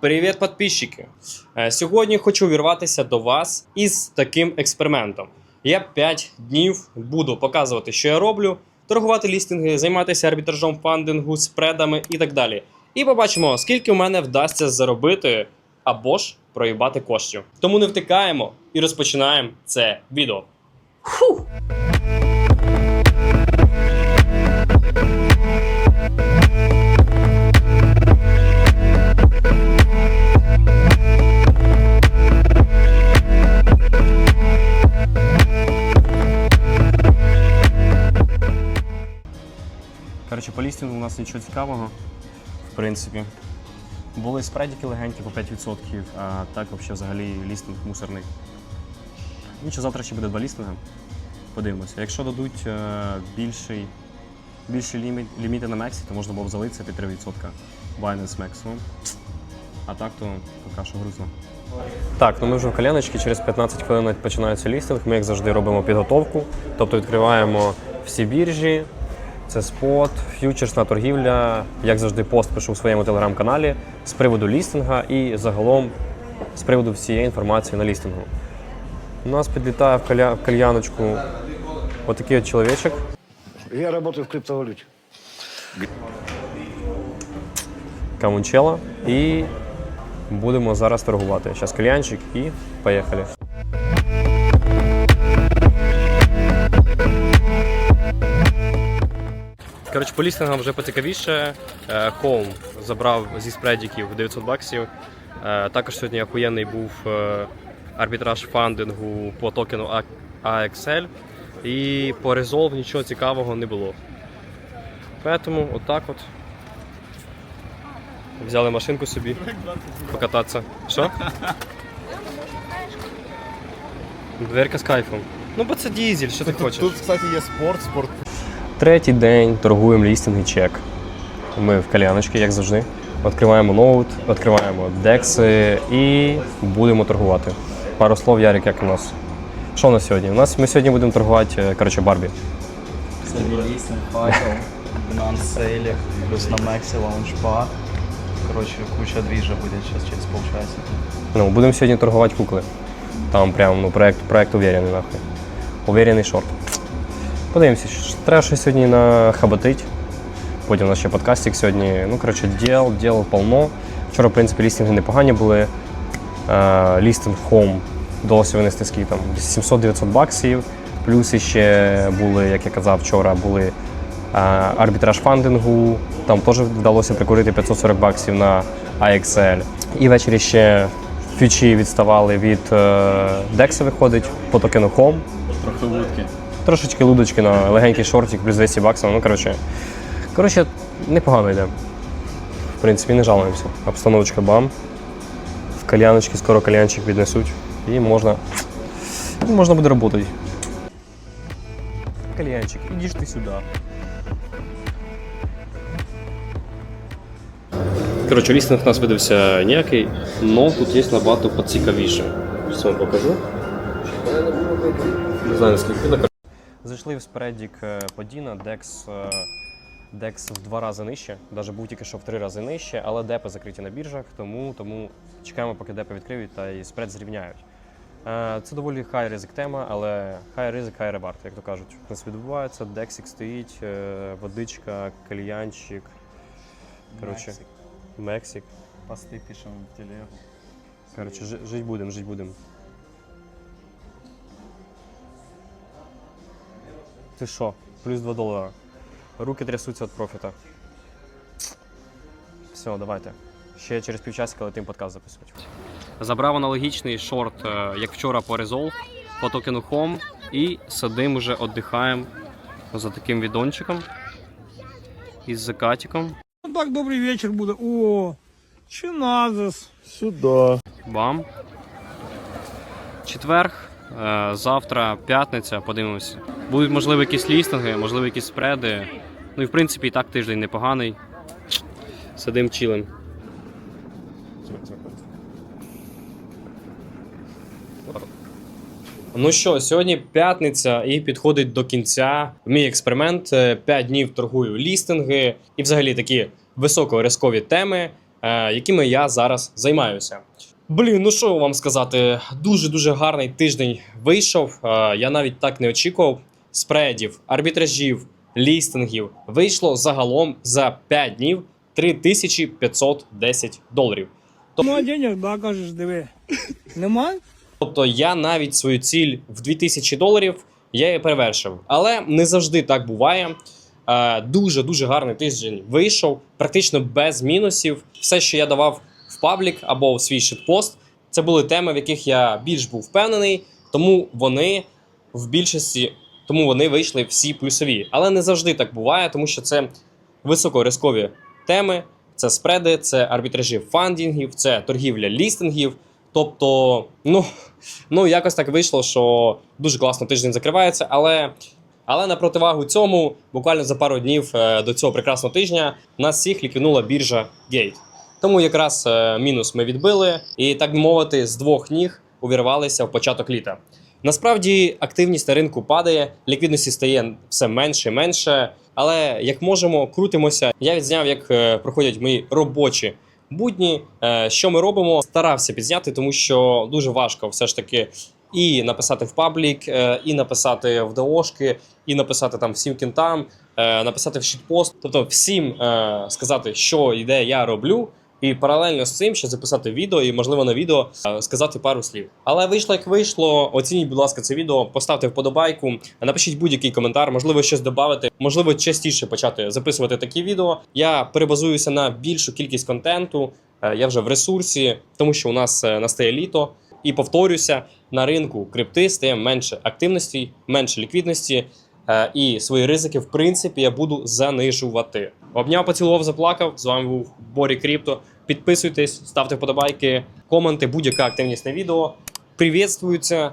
Привіт, підписчики! Е, Сьогодні хочу вірватися до вас із таким експериментом. Я 5 днів буду показувати, що я роблю, торгувати лістинги, займатися арбітражом фандингу, спредами і так далі. І побачимо, скільки у мене вдасться заробити або ж проїбати коштів. Тому не втикаємо і розпочинаємо це відео. Фух! Коротше, по лістингу у нас нічого цікавого, в принципі. Були спредіки легенькі по 5%, а так взагалі, лістинг мусорний. Нічого, завтра ще буде два лістинга. Подивимося. Якщо дадуть е, більший, більші ліміт, ліміти на Мексі, то можна було б залитися під 3% Binance Maximum. А так то поки що грустно. Так, ну ми вже в каляночці, через 15 хвилин починається лістинг. Ми, як завжди, робимо підготовку. Тобто відкриваємо всі біржі, це спот, ф'ючерсна торгівля. Як завжди, пост пишу в своєму телеграм-каналі з приводу лістинга і загалом з приводу всієї інформації на лістингу. У нас підлітає в, каля... в кальяночку отакий от чоловічок. Я работаю в криптовалюте. Камунчела. І будемо зараз торгувати. Зараз кальянчик і поїхали. Коротше, по лістингам вже поцікавіше. Е, Home забрав зі спредіків 900 баксів. Е, Також сьогодні охуєнний був е, арбітраж фандингу по токену AXL. І по Resolve нічого цікавого не було. Поэтому отак от. Взяли машинку собі покататися. Що? Дверка з кайфом. Ну, бо це дізель, що ти хочеш? Тут, кстати, є спорт, спорт. Третій день торгуємо лістинг і чек. Ми в кальяночці, як завжди. Відкриваємо ноут, відкриваємо декси і будемо торгувати. Пару слов, Ярик, як у нас. Що у нас сьогодні? У нас ми сьогодні будемо торгувати е, коротше, Барбі. Сьогодні лістинг факел, Binance плюс на Мексі лаунчпад. Коротше, куча двіжа буде зараз через полчаса. Ну, будемо сьогодні торгувати кукли. Там прям ну, проект, проект уверений, нахуй. Уверений шорт. Подивимося, треба щось сьогодні нахаботить. Потім у нас ще подкастик сьогодні. Ну, коротше, діл, діл полно. Вчора, в принципі, лістинги непогані були. Е, лістинг Home вдалося винести скільки там 700-900 баксів. Плюс ще були, як я казав вчора, були е, арбітраж фандингу. Там теж вдалося прикурити 540 баксів на AXL. І ввечері ще фічі відставали від е, DEX виходить по токену Home. Трохи вудки. Трошечки лудочки на легенький шортик плюс 200 баксів. Ну, коротше, коротше, непогано йде. В принципі, не жалуємося. Обстановочка бам. В кальяночки скоро кальянчик віднесуть. І можна, і можна буде працювати. Кальянчик, ідиш ти сюди. Коротше, лістинг у нас видався ніякий, але тут є набагато поцікавіше. Зараз вам покажу. Не знаю, наскільки Зайшли в спредік е, Подіна, Декс, е, Декс в два рази нижче, навіть був тільки що в три рази нижче, але депи закриті на біржах, тому, тому чекаємо, поки депи відкриють та і спред зрівняють. Е, Це доволі хай ризик тема, але хай ризик, хай ребарт, як то кажуть. У нас відбувається, Дексік стоїть, е, водичка, кальянчик. Коротше, Мексик. Мексик. Пости пишемо в телегу. Коротше, жить будемо, жить будемо. Ти що? Плюс 2 долара. Руки трясуться від профіта. Все, давайте. Ще через півчасика летим подкаст записувати. Забрав аналогічний шорт, е, як вчора по Resolve, по токену Home. І сидим уже, віддихаємо за таким відончиком. Із закатиком. Ну так добрий вечір буде. О, чиназис. Сюди. Бам. Четверг, завтра п'ятниця, подивимося. Будуть, можливо, якісь лістинги, можливо, якісь спреди. Ну і в принципі і так тиждень непоганий. Сидим чилим. Ну що, сьогодні п'ятниця і підходить до кінця мій експеримент. Е, П'ять днів торгую лістинги і взагалі такі високорискові теми. е, якими я зараз займаюся. Блін, ну що вам сказати, дуже дуже гарний тиждень вийшов. Е, я навіть так не очікував. Спредів, арбітражів, лістингів вийшло загалом за 5 днів 3510 доларів. Нема денег, да, кажеш, диви. Нема? Тобто я навіть свою ціль в 2000 доларів я її перевершив. Але не завжди так буває. Дуже дуже гарний тиждень вийшов, практично без мінусів. Все, що я давав в паблік або в свій шитпост, це були теми, в яких я більш був впевнений, тому вони в більшості, тому вони вийшли всі плюсові. Але не завжди так буває, тому що це високоризкові теми, це спреди, це арбітражі фандінгів, це торгівля лістингів. Тобто, ну, ну якось так вийшло, що дуже класно тиждень закривається, але. Але на противагу цьому, буквально за пару днів е, до цього прекрасного тижня нас всіх ліквіднула біржа Gate. Тому якраз е, мінус ми відбили, і так би мовити, з двох ніг увірвалися в початок літа. Насправді активність на ринку падає, ліквідності стає все менше і менше. Але як можемо, крутимося. Я відзняв, як е, проходять мої робочі будні. Е, Що ми робимо? Старався підзняти, тому що дуже важко все ж таки і написати в паблік, і написати в ДОшки, і написати там всім кінтам, написати в щитпост. Тобто всім сказати, що іде я роблю. І паралельно з цим ще записати відео, і можливо на відео е, сказати пару слів. Але вийшло як вийшло. Оцініть, будь ласка, це відео, поставте вподобайку, напишіть будь-який коментар, можливо, щось додати, можливо, частіше почати записувати такі відео. Я перебазуюся на більшу кількість контенту. Е, Я вже в ресурсі, тому що у нас е, настає літо. І повторюся, на ринку крипти стає менше активності, менше ліквідності. І свої ризики, в принципі, я буду занижувати. Обняв, поцілував, заплакав. З вами був Борі Крипто. Підписуйтесь, ставте вподобайки, коменти, будь-яка активність на відео. Привітствуються.